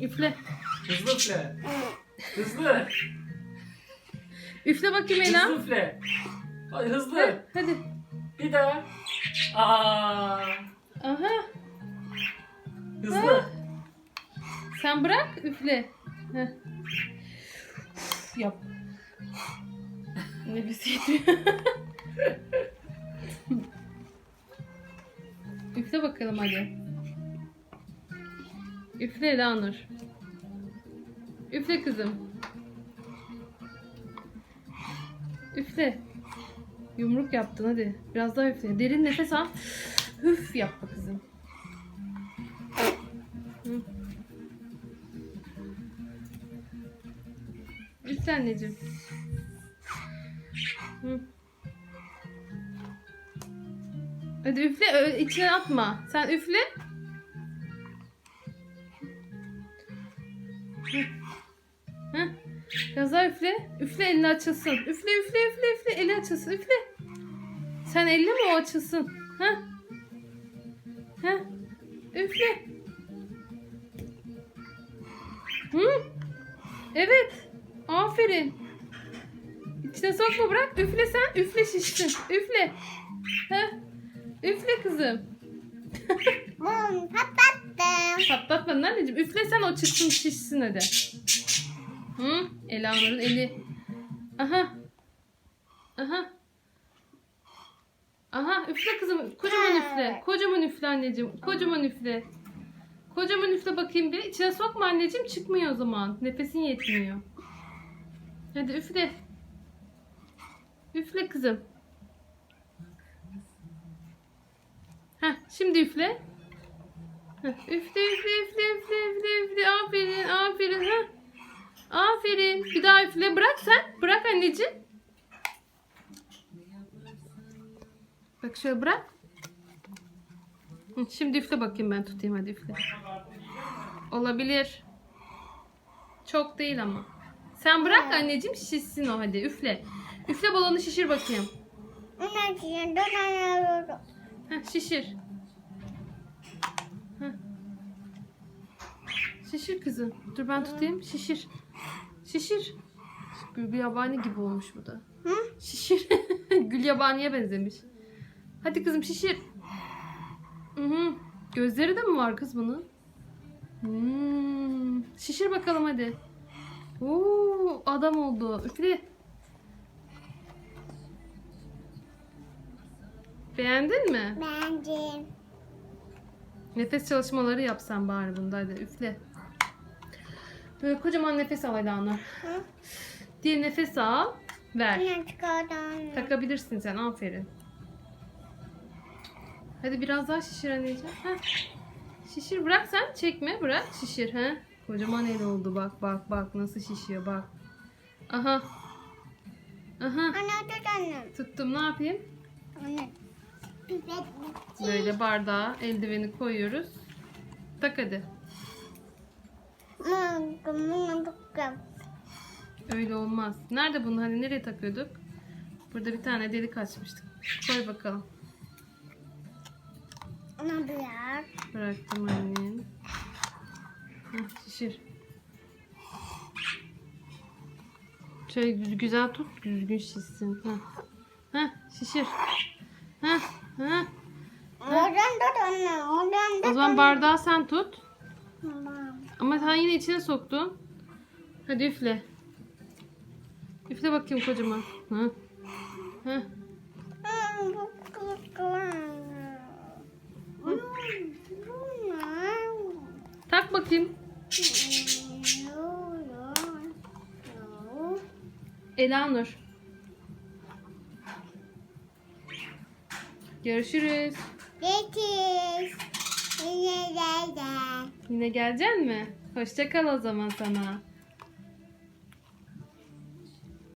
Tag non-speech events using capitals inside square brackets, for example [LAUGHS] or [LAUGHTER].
Üfle. Hızlı üfle. Hızlı. Üfle bakayım Ela. Hızlı üfle. Hadi hızlı. Hadi. Bir daha. Aa. Aha. Hızlı. Sen bırak üfle. Heh. Yap. Nefes yetmiyor. üfle [LAUGHS] bakalım hadi. Üfle Elanur. Üfle kızım. Üfle. Yumruk yaptın hadi. Biraz daha üfle. Derin nefes al. Üf yap bak kızım. Üfle anneciğim. Hadi üfle, içine atma. Sen üfle. Biraz daha üfle. Üfle elini açılsın. Üfle üfle üfle üfle eli açılsın. Üfle. Sen elle mi o açılsın? Ha? Ha? Üfle. Hı? Evet. Aferin. İçine sokma bırak. Üfle sen. Üfle şişsin. Üfle. Ha? Üfle kızım. [LAUGHS] Patlattım. Patlatmadın anneciğim. Üflesen o çıksın şişsin hadi. Hı? Elanur'un eli. Aha. Aha. Aha üfle kızım. Kocaman üfle. Kocaman üfle anneciğim. Kocaman üfle. Kocaman üfle bakayım bir. İçine sokma anneciğim. Çıkmıyor o zaman. Nefesin yetmiyor. Hadi üfle. Üfle kızım. Heh, şimdi üfle. Üfle üfle üfle üfle üfle üfle aferin aferin ha. Aferin. Bir daha üfle. Bırak sen. Bırak anneciğim. Bak şöyle bırak. Şimdi üfle bakayım ben tutayım hadi üfle. Olabilir. Çok değil ama. Sen bırak anneciğim şişsin o hadi üfle. Üfle balonu şişir bakayım. Heh, şişir. Şişir kızım. Dur ben tutayım. Şişir. Şişir. Gül yabani gibi olmuş bu da. Hı? Şişir. [LAUGHS] Gül yabaniye benzemiş. Hadi kızım şişir. Hı hı. Gözleri de mi var kız bunun? Hmm. Şişir bakalım hadi. Oo, adam oldu. Üfle. Beğendin mi? Beğendim. Nefes çalışmaları yapsan bari bunda hadi üfle. Böyle kocaman nefes al Elanur. Diye nefes al. Ver. Çıkardım. Takabilirsin sen aferin. Hadi biraz daha şişir anneciğim. Heh. Şişir bırak sen çekme bırak şişir. He? Kocaman el oldu bak bak bak nasıl şişiyor bak. Aha. Aha. Anne tut annem. Tuttum ne yapayım? Anne. Böyle bardağa eldiveni koyuyoruz. Tak hadi. Öyle olmaz. Nerede bunu hani nereye takıyorduk? Burada bir tane delik açmıştık. Koy bakalım. Ona bırak. Bıraktım annem. Heh, şişir. Şöyle gü- güzel tut. Düzgün şişsin. Heh. Heh, şişir. Heh, heh. Oradan tut anne. Oradan tut. O zaman bardağı sen tut. Ama sen yine içine soktun. Hadi üfle. Üfle bakayım kocaman. Hı. Tak bakayım. Elanur. Görüşürüz. Getir. Yine geleceksin mi? Hoşça kal o zaman sana.